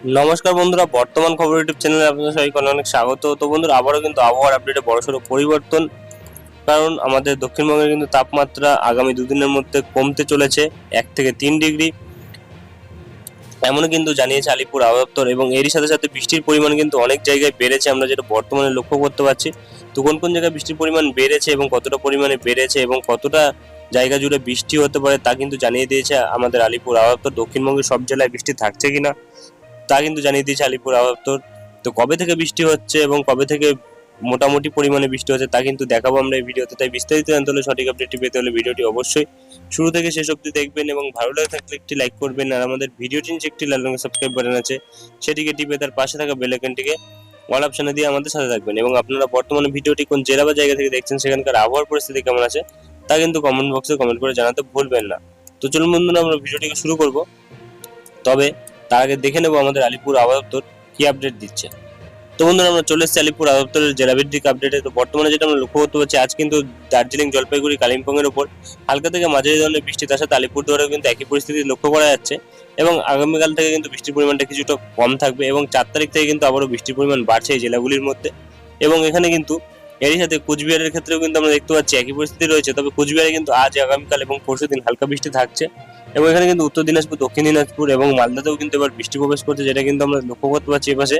নমস্কার বন্ধুরা, বর্তমান খবর ইউটিউব চ্যানেলে আপনাদের সবাইকে অনেক স্বাগত। তো বন্ধুরা, আবারও কিন্তু আবহাওয়ার আপডেটে বড়সড় পরিবর্তন, কারণ আমাদের দক্ষিণবঙ্গের কিন্তু তাপমাত্রা আগামী দুদিনের মধ্যে কমতে চলেছে, এক থেকে তিন ডিগ্রি। এমনও কিন্তু জানিয়েছে আলিপুর আবহাওয়া এবং এরই সাথে সাথে বৃষ্টির পরিমাণ কিন্তু অনেক জায়গায় বেড়েছে, আমরা যেটা বর্তমানে লক্ষ্য করতে পারছি। তো কোন কোন জায়গায় বৃষ্টির পরিমাণ বেড়েছে এবং কতটা পরিমাণে বেড়েছে এবং কতটা জায়গা জুড়ে বৃষ্টি হতে পারে তা কিন্তু জানিয়ে দিয়েছে আমাদের আলিপুর আবহাওয়া দক্ষিণবঙ্গের সব জেলায় বৃষ্টি থাকছে কিনা। তা কিন্তু জানিয়ে দিয়েছে আলিপুর আবহাওয়া তো কবে থেকে বৃষ্টি হচ্ছে এবং কবে থেকে মোটামুটি পরিমাণে বৃষ্টি হচ্ছে তা কিন্তু দেখাবো আমরা এই ভিডিওতে। তাই বিস্তারিত জানতে হলে সঠিক আপডেটটি পেতে হলে ভিডিওটি অবশ্যই শুরু থেকে শেষ অবধি দেখবেন এবং ভালো লাগে থাকলে একটি লাইক করবেন। আর আমাদের ভিডিওটি নিচে একটি লাল রঙের সাবস্ক্রাইব বাটন আছে সেটিকে টিপে তার পাশে থাকা বেল আইকনটিকে অল অপশনে দিয়ে আমাদের সাথে থাকবেন। এবং আপনারা বর্তমানে ভিডিওটি কোন জেলা বা জায়গা থেকে দেখছেন, সেখানকার আবহাওয়ার পরিস্থিতি কেমন আছে, তা কিন্তু কমেন্ট বক্সে কমেন্ট করে জানাতে ভুলবেন না। তো চলুন বন্ধুরা, আমরা ভিডিওটিকে শুরু করব। তবে তার আগে দেখে নেব আমাদের আলিপুর আবহাওয়া দপ্তর কি আপডেট দিচ্ছে। তো বন্ধুরা, আমরা চলে এসেছি আলিপুর আবহাওয়া দপ্তরের জেলাভিত্তিক আপডেটে তো বর্তমানে যেটা আমরা লক্ষ্য করতে পারছি, আজ কিন্তু দার্জিলিং, জলপাইগুড়ি কালিম্পং এর উপর হালকা থেকে মাঝারি ধরনের বৃষ্টি তার সাথে আলিপুরদুয়ারেও কিন্তু একই পরিস্থিতি লক্ষ্য করা যাচ্ছে এবং আগামীকাল থেকে কিন্তু বৃষ্টির পরিমাণটা কিছুটা কম থাকবে এবং চার তারিখ থেকে কিন্তু আবারও বৃষ্টির পরিমাণ বাড়ছে এই জেলাগুলির মধ্যে এবং এখানে কিন্তু এরই সাথে কুচবিহারের ক্ষেত্রেও কিন্তু আমরা দেখতে পাচ্ছি একই পরিস্থিতি রয়েছে। তবে কুচবিহারে কিন্তু আজ আগামীকাল এবং পরশু দিন হালকা বৃষ্টি থাকছে। এবং এখানে কিন্তু উত্তর দিনাজপুর, দক্ষিণ দিনাজপুর এবং মালদাতেও কিন্তু এবার বৃষ্টি প্রবেশ করছে, যেটা কিন্তু আমরা লক্ষ্য করতে পারছি এপাশে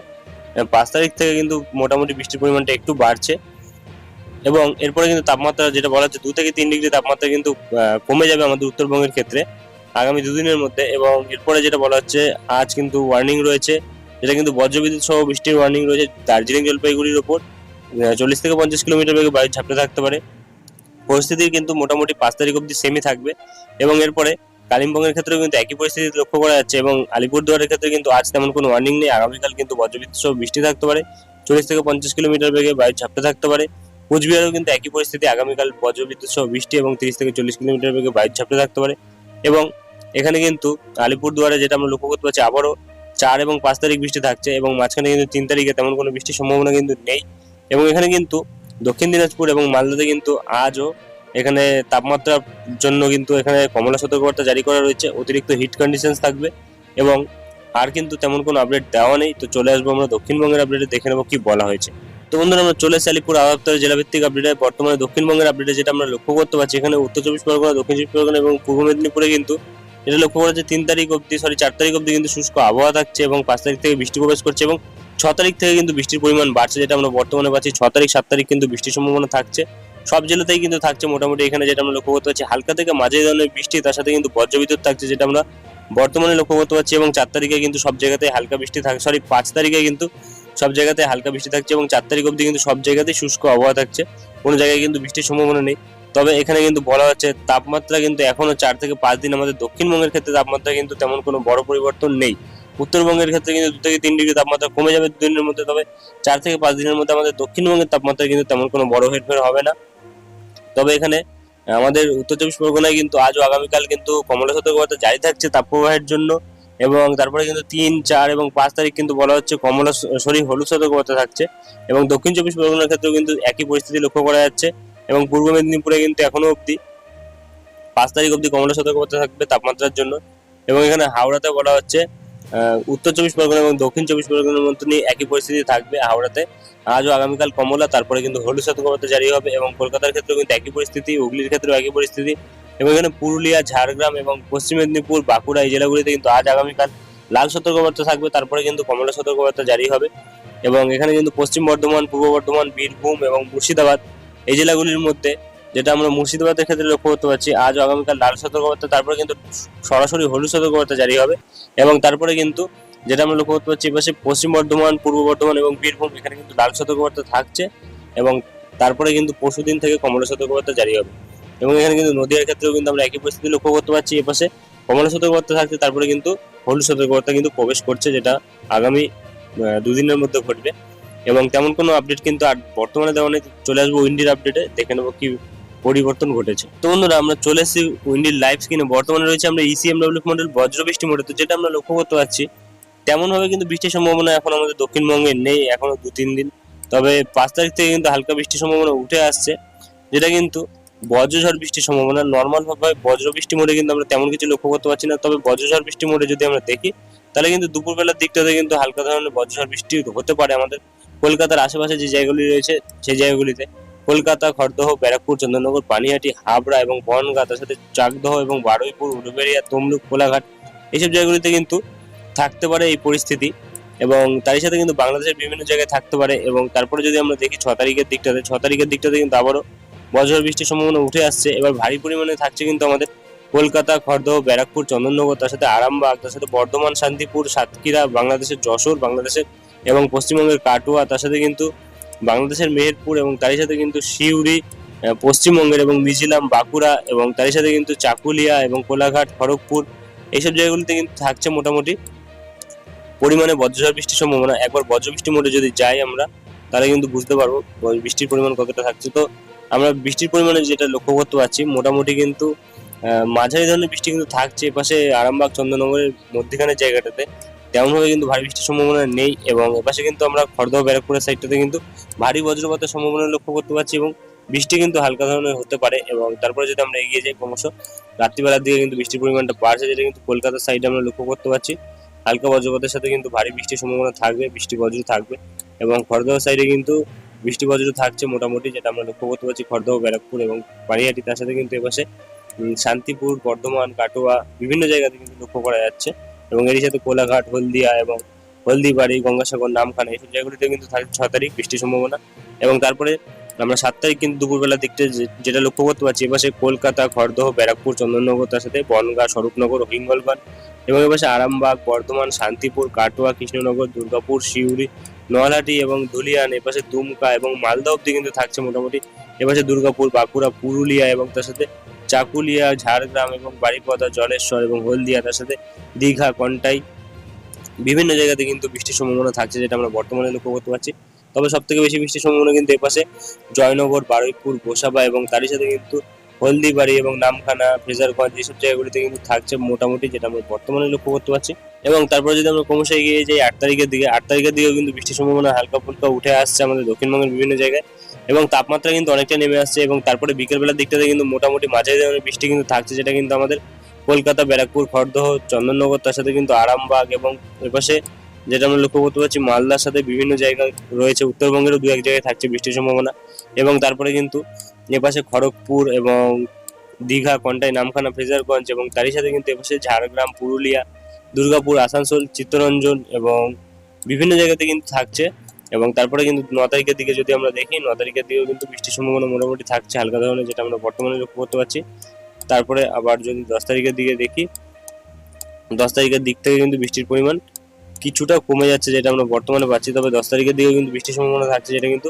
পাঁচ তারিখ থেকে কিন্তু মোটামুটি বৃষ্টির পরিমাণটা একটু বাড়ছে। এবং এরপরে কিন্তু তাপমাত্রা, যেটা বলা হচ্ছে দু থেকে তিন ডিগ্রি তাপমাত্রা কিন্তু কমে যাবে আমাদের উত্তরবঙ্গের ক্ষেত্রে আগামী দুদিনের মধ্যে। এবং এরপরে যেটা বলা হচ্ছে, আজ কিন্তু ওয়ার্নিং রয়েছে, যেটা কিন্তু বজ্রবিদ্যুৎ সহ বৃষ্টির ওয়ার্নিং রয়েছে দার্জিলিং জলপাইগুড়ির ওপর। চল্লিশ থেকে পঞ্চাশ কিলোমিটার বেগে বায়ু ঝাপটে থাকতে পারে। পরিস্থিতি কিন্তু মোটামুটি পাঁচ তারিখ অব্দি সেমই থাকবে। এবং এরপরে কালিম্পংয়ের ক্ষেত্রেও কিন্তু একই পরিস্থিতি লক্ষ্য করা যাচ্ছে এবং আলিপুরদুয়ারের ক্ষেত্রে কিন্তু আজ তেমন কোনো ওয়ার্নিং নেই। আগামীকাল কিন্তু বজ্রবিদ্যুৎ সহ বৃষ্টি থাকতে পারে। চল্লিশ থেকে পঞ্চাশ কিলোমিটার বেগে বায়ু ঝাপটে থাকতে পারে। কুচবিহারেও কিন্তু একই পরিস্থিতি। আগামীকাল বজ্রবিদ্যুৎ সহ বৃষ্টি এবং তিরিশ থেকে চল্লিশ কিলোমিটার বেগে বায়ু ঝাপটে থাকতে পারে এবং এখানে কিন্তু আলিপুরদুয়ারে যেটা আমরা লক্ষ্য করতে পারছি, আবারও চার এবং পাঁচ তারিখ বৃষ্টি থাকছে এবং মাঝখানে কিন্তু তিন তারিখে তেমন কোনো বৃষ্টির সম্ভাবনা কিন্তু নেই। এবং এখানে কিন্তু দক্ষিণ দিনাজপুর এবং মালদাতে কিন্তু আজও এখানে তাপমাত্রার জন্য কিন্তু এখানে কমলা সতর্কবার্তা জারি করা রয়েছে, অতিরিক্ত হিট কন্ডিশনস থাকবে এবং আর কিন্তু তেমন কোনো আপডেট দেওয়া নেই। তো চলে আসব আমরা দক্ষিণবঙ্গের আপডেটে দেখে নেব কি বলা হয়েছে। তো বন্ধুরা, আমরা চলে এসেছি আলিপুর আবহাওয়া জেলাভিত্তিক আপডেটে বর্তমানে দক্ষিণবঙ্গের আপডেটে যেটা আমরা লক্ষ্য করতে পারছি, এখানে উত্তর চব্বিশ পরগনা, দক্ষিণ চব্বিশ পরগনা এবং পূর্ব মেদিনীপুরে কিন্তু এটা লক্ষ্য করা যাচ্ছে, তিন তারিখ অবধি সরি চার তারিখ অবধি কিন্তু শুষ্ক আবহাওয়া থাকছে এবং পাঁচ তারিখ থেকে বৃষ্টি প্রবেশ করছে এবং ছ তারিখ থেকে কিন্তু বৃষ্টির পরিমাণ বাড়ছে, যেটা আমরা বর্তমানে পাচ্ছি, ছ তারিখ, সাত তারিখ কিন্তু বৃষ্টির সম্ভাবনা থাকছে। সব জেলাতেই কিন্তু থাকছে মোটামুটি। এখানে যেটা আমরা লক্ষ্য করতে পারছি, হালকা থেকে মাঝে ধরনের বৃষ্টি, তার সাথে কিন্তু বজ্রবিদ্যুৎ থাকছে, যেটা আমরা বর্তমানে লক্ষ্য করতে পারছি এবং চার তারিখে কিন্তু সব জায়গাতেই হালকা বৃষ্টি থাকে সরি পাঁচ তারিখে কিন্তু সব জায়গাতে হালকা বৃষ্টি থাকছে এবং চার তারিখ অবধি কিন্তু সব জায়গাতেই শুষ্ক আবহাওয়া থাকছে। কোনো জায়গায় কিন্তু বৃষ্টির সম্ভাবনা নেই। তবে এখানে কিন্তু বলা হচ্ছে তাপমাত্রা কিন্তু এখনও চার থেকে পাঁচ দিন আমাদের দক্ষিণবঙ্গের ক্ষেত্রে তাপমাত্রা কিন্তু তেমন কোনো বড় পরিবর্তন নেই। উত্তরবঙ্গের ক্ষেত্রে কিন্তু দু থেকে তিন ডিগ্রি তাপমাত্রা কমে যাবে দুদিনের মধ্যে, তবে চার থেকে পাঁচ দিনের মধ্যে আমাদের দক্ষিণবঙ্গের তাপমাত্রা কিন্তু তেমন কোনো বড় হেরফের হবে না। তবে এখানে আমাদের উত্তর চব্বিশ পরগনায় কিন্তু আজ ও আগামীকাল কিন্তু কমলা সতর্কবার্তা জারি থাকছে তাপপ্রবাহের জন্য এবং তারপরে কিন্তু তিন, চার এবং পাঁচ তারিখ কিন্তু বলা হচ্ছে কমলা সরি, হলুদ সতর্কবার্তা থাকছে এবং দক্ষিণ চব্বিশ পরগনার ক্ষেত্রেও কিন্তু একই পরিস্থিতি লক্ষ্য করা যাচ্ছে এবং পূর্ব মেদিনীপুরে কিন্তু এখনও অবধি পাঁচ তারিখ অবধি কমলা সতর্কবার্তা থাকবে তাপমাত্রার জন্য এবং এখানে হাওড়াতে বলা হচ্ছে উত্তর চব্বিশ পরগনা এবং দক্ষিণ চব্বিশ পরগনার মধ্যে একই পরিস্থিতি থাকবে হাওড়াতে। আজও আগামীকাল কমলা, তারপরে কিন্তু হলুদ সতর্কবার্তা জারি হবে এবং কলকাতার ক্ষেত্রেও কিন্তু একই পরিস্থিতি, হুগলির ক্ষেত্রেও একই পরিস্থিতি এবং এখানে পুরুলিয়া, ঝাড়গ্রাম এবং পশ্চিম মেদিনীপুর, বাঁকুড়া এই জেলাগুলিতে কিন্তু আজ আগামীকাল লাল সতর্কবার্তা থাকবে, তারপরে কিন্তু কমলা সতর্কবার্তা জারি হবে এবং এখানে কিন্তু পশ্চিম বর্ধমান, পূর্ব বর্ধমান, বীরভূম এবং মুর্শিদাবাদ এই জেলাগুলির মধ্যে যেটা আমরা মুর্শিদাবাদের ক্ষেত্রে লক্ষ্য করতে পারছি আজ আগামীকাল লাল সতর্কবার্তা, তারপরে কিন্তু সরাসরি হলুদ সতর্কবার্তা জারি হবে। এবং তারপরে কিন্তু যেটা আমরা লক্ষ্য করতে পারছি এপাশে পশ্চিম বর্ধমান, পূর্ব বর্ধমান এবং বীরভূম, এখানে কিন্তু লাল সতর্কবার্তা থাকছে এবং তারপরে কিন্তু পরশুদিন থেকে কমলা সতর্কবার্তা জারি হবে। এবং এখানে কিন্তু নদীয়ার ক্ষেত্রেও কিন্তু আমরা একই পরিস্থিতি লক্ষ্য করতে পারছি এপাশে কমলা সতর্কবার্তা থাকছে, তারপরে কিন্তু হলুদ সতর্কবার্তা কিন্তু প্রবেশ করছে, যেটা আগামী দুদিনের মধ্যে ঘটবে। এবং তেমন কোনো আপডেট কিন্তু আর বর্তমানে দেওয়া নেই, চলে আসব উইন্ডির আপডেটে দেখে নেব কি পরিবর্তন ঘটেছে। তো বন্ধুরা, আমরা চলে এসেছি উইন্ডির লাইভ স্ক্রিনে বর্তমানে রয়েছে আমরা E ইসিএমডব্লিউ মডেল বজ্র বৃষ্টি মডেল তো যেটা আমরা লক্ষ্য করতে পারছি, তেমনভাবে কিন্তু বৃষ্টির সম্ভাবনা এখন আমাদের দক্ষিণবঙ্গে নেই এখনও দু, তিন দিন। তবে পাঁচ তারিখ থেকে কিন্তু হালকা বৃষ্টির সম্ভাবনা উঠে আসছে, যেটা কিন্তু বজ্রঝড় বৃষ্টির সম্ভাবনা। নর্মালভাবে বজ্র বৃষ্টি মোডে কিন্তু আমরা তেমন কিছু লক্ষ্য করতে পারছি না। তবে বজ্রঝড় বৃষ্টি মোডে যদি আমরা দেখি, তাহলে কিন্তু দুপুরবেলার দিকটাতে কিন্তু হালকা ধরনের বজ্রঝড় বৃষ্টি হতে পারে আমাদের। কলকাতার আশেপাশে যে জায়গাগুলি রয়েছে, সেই জায়গাগুলিতে। কলকাতা, খড়দহ, ব্যারাকপুর, চন্দননগর, পানিহাটি, হাবড়া এবং বনগাঁ, তার সাথে চাকদহ এবং বারুইপুর, উলুবেড়িয়া, তমলুক, কোলাঘাট, এইসব জায়গাগুলিতে কিন্তু থাকতে পারে এই পরিস্থিতি এবং তারই সাথে কিন্তু বাংলাদেশের বিভিন্ন জায়গায় থাকতে পারে এবং তারপরে যদি আমরা দেখি ছ তারিখের দিকটাতে, ছ তারিখের দিকটাতে কিন্তু আবারও বজ্র বৃষ্টির সম্ভাবনা উঠে আসছে। এবার ভারী পরিমাণে থাকছে কিন্তু আমাদের কলকাতা, খড়দহ, ব্যারাকপুর, চন্দননগর, তার সাথে আরামবাগ, তার সাথে বর্ধমান, শান্তিপুর, সাতক্ষীরা, বাংলাদেশের যশোর, বাংলাদেশের এবং পশ্চিমবঙ্গের কাটুয়া, তার সাথে কিন্তু বাংলাদেশের মেহেরপুর এবং তারই সাথে কিন্তু সিউড়ি পশ্চিমবঙ্গের এবং মিজোরাম, বাঁকুড়া এবং তারই সাথে কিন্তু চাকুলিয়া এবং কোলাঘাট, খড়গপুর এইসব জায়গাগুলিতে কিন্তু থাকছে মোটামুটি পরিমাণে বজ্রঝড় বৃষ্টির সম্ভাবনা। একবার বজ্র বৃষ্টি মোডে যদি যাই আমরা, তাহলে কিন্তু বুঝতে পারব বৃষ্টির পরিমাণ কতটা থাকছে। তো আমরা বৃষ্টির পরিমাণে যেটা লক্ষ্য করতে পারছি, মোটামুটি কিন্তু মাঝারি ধরনের বৃষ্টি কিন্তু থাকছে এপাশে আরামবাগ চন্দননগরের মধ্যখানের জায়গাটাতে। তেমনভাবে কিন্তু ভারী বৃষ্টির সম্ভাবনা নেই এবং এপাশে কিন্তু আমরা খড়দহ, ব্যারাকপুরের সাইডটাতে কিন্তু ভারী বজ্রপাতের সম্ভাবনা লক্ষ্য করতে পারছি এবং বৃষ্টি কিন্তু হালকা ধরনের হতে পারে এবং তারপরে যদি আমরা এগিয়ে যাই ক্রমশ, রাত্রিবেলার দিকে কিন্তু বৃষ্টির পরিমাণটা বাড়ছে যেটা কিন্তু কলকাতার সাইডে আমরা লক্ষ্য করতে পারছি। হালকা বজ্রপাতের সাথে কিন্তু ভারী বৃষ্টির সম্ভাবনা থাকবে, বৃষ্টি বজ্র থাকবে এবং খড়দহ সাইডে কিন্তু বৃষ্টি বজ্র থাকছে মোটামুটি যেটা আমরা লক্ষ্য করতে পারছি খড়দহ, ব্যারাকপুর এবং পানিহাটি তার সাথে কিন্তু এপাশে শান্তিপুর, বর্ধমান, কাটোয়া বিভিন্ন জায়গাতে কিন্তু লক্ষ্য করা যাচ্ছে। এবং এরই সাথে কোলাঘাট, হলদিয়া এবং হলদিবাড়ি, গঙ্গাসাগর, নামখানা এইসব জায়গাগুলিতে কিন্তু ছ তারিখ বৃষ্টির সম্ভাবনা। এবং তারপরে আমরা সাত তারিখ কিন্তু দুপুরবেলার দিকটা যেটা লক্ষ্য করতে পারছি, এপাশে কলকাতা খড়দহ ব্যারাকপুর, চন্দননগর, তার সাথে বনগাঁ, স্বরূপনগর হিঙ্গলগঞ্জ এবং এপাশে আরামবাগ, বর্ধমান, শান্তিপুর, কাটোয়া, কৃষ্ণনগর, দুর্গাপুর শিউড়ি নলহাটি এবং ধুলিয়ান, এপাশে দুমকা এবং মালদা অব্দি কিন্তু থাকছে মোটামুটি। এপাশে দুর্গাপুর, বাঁকুড়া, পুরুলিয়া এবং তার সাথে চাকুলিয়া, ঝাড়গ্রাম এবং বাড়িপদা জলেশ্বর এবং হলদিয়া তার সাথে দীঘা, কন্টাই বিভিন্ন জায়গাতে কিন্তু বৃষ্টির সম্ভাবনা থাকছে যেটা আমরা বর্তমানে লক্ষ্য করতে পারছি। তবে সব থেকে বেশি বৃষ্টির সম্ভাবনা কিন্তু এপাশে জয়নগর, বারুইপুর, গোসাবা এবং তারই সাথে কিন্তু হলদিবাড়ি এবং নামখানা, ফ্রেজারগঞ্জ এইসব জায়গাগুলিতে কিন্তু থাকছে মোটামুটি যেটা আমরা বর্তমানে লক্ষ্য করতে পারছি। এবং তারপরে যদি আমরা ক্রমশ এগিয়ে যাই, আট তারিখের দিকে, আট তারিখের দিকেও কিন্তু বৃষ্টির সম্ভাবনা হালকা ফুলকা উঠে আসছে আমাদের দক্ষিণবঙ্গের বিভিন্ন জায়গায়। এবং তাপমাত্রা কিন্তু অনেকটা নেমে আসছে এবং তারপরে বিকেলবেলার দিকটাতে কিন্তু মোটামুটি মাঝারি ধরনের বৃষ্টি কিন্তু থাকছে, যেটা কিন্তু আমাদের কলকাতা, ব্যারাকপুর, খড়দহ, চন্দননগর, তার সাথে কিন্তু আরামবাগ এবং এপাশে যেটা আমরা লক্ষ্য করতে পারছি, মালদার সাথে বিভিন্ন জায়গা রয়েছে, উত্তরবঙ্গেরও দু এক জায়গায় থাকছে বৃষ্টির সম্ভাবনা। এবং তারপরে কিন্তু এপাশে খড়গপুর এবং দীঘা কন্টাই নামখানা, ফ্রেজারগঞ্জ এবং তারই সাথে কিন্তু এপাশে ঝাড়গ্রাম, পুরুলিয়া দুর্গাপুর, আসানসোল, চিত্তরঞ্জন এবং বিভিন্ন জায়গাতে কিন্তু থাকছে। এবং তারপরে কিন্তু ন তারিখের দিকে যদি আমরা দেখি, ন তারিখের দিকেও কিন্তু বৃষ্টির সম্ভাবনা মোটামুটি থাকছে, হালকা ধরনের, যেটা আমরা বর্তমানে লক্ষ্য করতে পারছি। তারপরে আবার যদি দশ তারিখের দিকে দেখি, দশ তারিখের দিক থেকে কিন্তু বৃষ্টির পরিমাণ কিছুটা কমে যাচ্ছে, যেটা আমরা বর্তমানে পাচ্ছি। তবে দশ তারিখের দিকেও কিন্তু বৃষ্টির সম্ভাবনা থাকছে, যেটা কিন্তু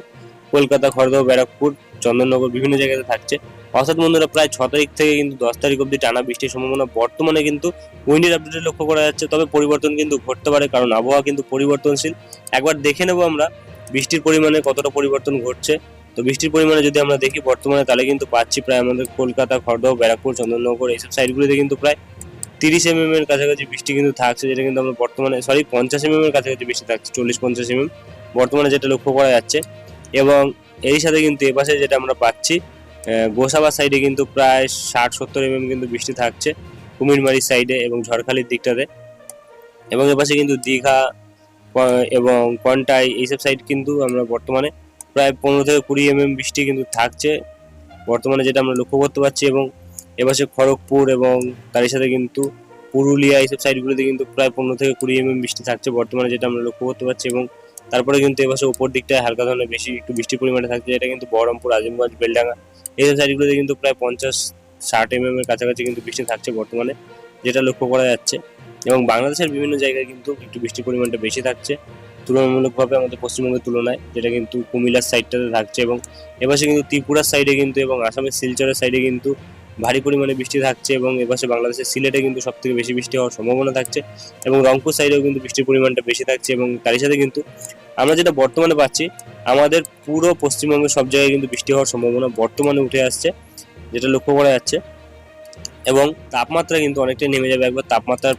কলকাতা খড়দহ ব্যারাকপুর, চন্দননগর, বিভিন্ন জায়গাতে থাকছে। অর্থাৎ বন্ধুরা, প্রায় ছ তারিখ থেকে কিন্তু দশ তারিখ অবধি টানা বৃষ্টির সম্ভাবনা বর্তমানে কিন্তু উইন্ডের আপডেটে লক্ষ্য করা যাচ্ছে। তবে পরিবর্তন কিন্তু ঘটতে পারে, কারণ আবহাওয়া কিন্তু পরিবর্তনশীল। একবার দেখে নেব আমরা বৃষ্টির পরিমাণে কতটা পরিবর্তন ঘটছে। তো বৃষ্টির পরিমাণে যদি আমরা দেখি বর্তমানে, তাহলে কিন্তু পাচ্ছি প্রায় আমাদের কলকাতা খড়দহ ব্যারাকপুর, চন্দননগর এইসব সাইডগুলিতে কিন্তু প্রায় তিরিশ এমএম এর কাছাকাছি বৃষ্টি কিন্তু থাকছে, যেটা কিন্তু আমরা বর্তমানে সরি পঞ্চাশ এমএম এর কাছাকাছি বৃষ্টি থাকছে, চল্লিশ, পঞ্চাশ এমএম বর্তমানে যেটা লক্ষ্য করা যাচ্ছে। এবং এর সাথে কিন্তু এপাশে যেটা আমরা পাচ্ছি আহ, গোসাবার সাইডে কিন্তু প্রায় ষাট সত্তর এমএম কিন্তু বৃষ্টি থাকছে। কুমিরমারির সাইডে এবং ঝড়খালির দিকটাতে। এবং এপাশে কিন্তু দীঘা এবং কন্টাই এইসব সাইড কিন্তু আমরা বর্তমানে প্রায় পনেরো থেকে কুড়ি এমএম বৃষ্টি কিন্তু থাকছে। বর্তমানে যেটা আমরা লক্ষ্য করতে পারছি এবং এপাশে খড়গপুর এবং তারই সাথে কিন্তু পুরুলিয়া এইসব সাইডগুলোতে কিন্তু প্রায় পনেরো থেকে কুড়ি এমএম বৃষ্টি থাকছে বর্তমানে যেটা আমরা লক্ষ্য করতে পারছি এবং তারপরে কিন্তু এপাশে উপর দিকটায় হালকা ধরনের বেশি একটু বৃষ্টির পরিমাণে থাকছে যেটা কিন্তু বহরমপুর আজিমগঞ্জ বেলডাঙ্গা এইসব সাইডগুলোতে কিন্তু প্রায় পঞ্চাশ, ষাট এম এর কাছাকাছি কিন্তু বৃষ্টি থাকছে বর্তমানে, যেটা লক্ষ্য করা যাচ্ছে। এবং বাংলাদেশের বিভিন্ন জায়গায় কিন্তু একটু বৃষ্টির পরিমাণটা বেশি থাকছে। তুলনামূলকভাবে আমাদের পশ্চিমবঙ্গের তুলনায়, যেটা কিন্তু কুমিল্লার সাইডটাতে থাকছে এবং এপাশে কিন্তু ত্রিপুরার সাইডে কিন্তু এবং আসামের শিলচরের সাইডে কিন্তু ভারী পরিমাণে বৃষ্টি থাকছে এবং এপাশে বাংলাদেশের সিলেটে কিন্তু সব থেকে বেশি বৃষ্টি হওয়ার সম্ভাবনা থাকছে এবং রংপুর সাইডেও কিন্তু বৃষ্টির পরিমাণটা বেশি থাকছে এবং তারই সাথে কিন্তু আমরা যেটা বর্তমানে পাচ্ছি, আমাদের পুরো পশ্চিমবঙ্গের সব জায়গায় কিন্তু বৃষ্টি হওয়ার সম্ভাবনা বর্তমানে উঠে আসছে, যেটা লক্ষ্য করা যাচ্ছে এবং তাপমাত্রা কিন্তু অনেকটাই নেমে যাবে। একবার তাপমাত্রার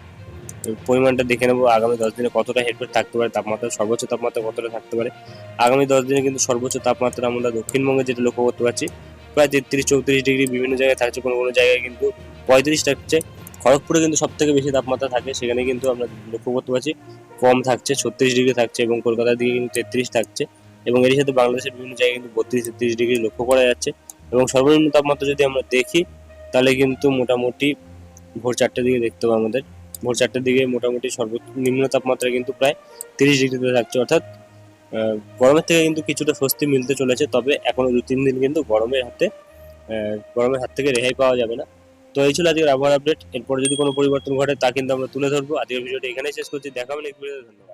পরিমাণটা দেখে নেব, আগামী দশ দিনে কতটা হেরফের থাকতে পারে, তাপমাত্রা, সর্বোচ্চ তাপমাত্রা কতটা থাকতে পারে। আগামী দশ দিনে কিন্তু সর্বোচ্চ তাপমাত্রা আমরা দক্ষিণবঙ্গে যেটা লক্ষ্য করতে পারছি প্রায় তেত্রিশ, চৌত্রিশ ডিগ্রি বিভিন্ন জায়গায় থাকছে, কোনো কোনো জায়গায় কিন্তু পঁয়ত্রিশ থাকছে। খড়গপুরে কিন্তু সব থেকে বেশি তাপমাত্রা থাকে, সেখানে কিন্তু আমরা লক্ষ্য করতে পারছি কম থাকছে, ছত্রিশ ডিগ্রি থাকছে এবং কলকাতার দিকে কিন্তু তেত্রিশ থাকছে এবং এর সাথে বাংলাদেশের বিভিন্ন জায়গায় কিন্তু বত্রিশ, তেত্রিশ ডিগ্রি লক্ষ্য করা যাচ্ছে এবং সর্বনিম্ন তাপমাত্রা যদি আমরা দেখি, তাহলে কিন্তু মোটামুটি ভোর চারটের দিকে দেখতে হবে আমাদের। ভোর চারটের দিকে মোটামুটি সর্বনিম্ন তাপমাত্রা কিন্তু প্রায় তিরিশ ডিগ্রিতে থাকছে, অর্থাৎ গরমের থেকে কিন্তু কিছুটা স্বস্তি মিলতে চলেছে, তবে এখনও দু তিন দিন কিন্তু গরমের হাতে গরমের হাত থেকে রেহাই পাওয়া যাবে না। তো এই ছিল আজকের আবহাওয়ার আপডেট এরপরে যদি কোনো পরিবর্তন ঘটে, তা কিন্তু আমরা তুলে ধরবো। আজকের ভিডিওটি এখানেই শেষ করছি। দেখাবেন এই ভিডিওতে। ধন্যবাদ।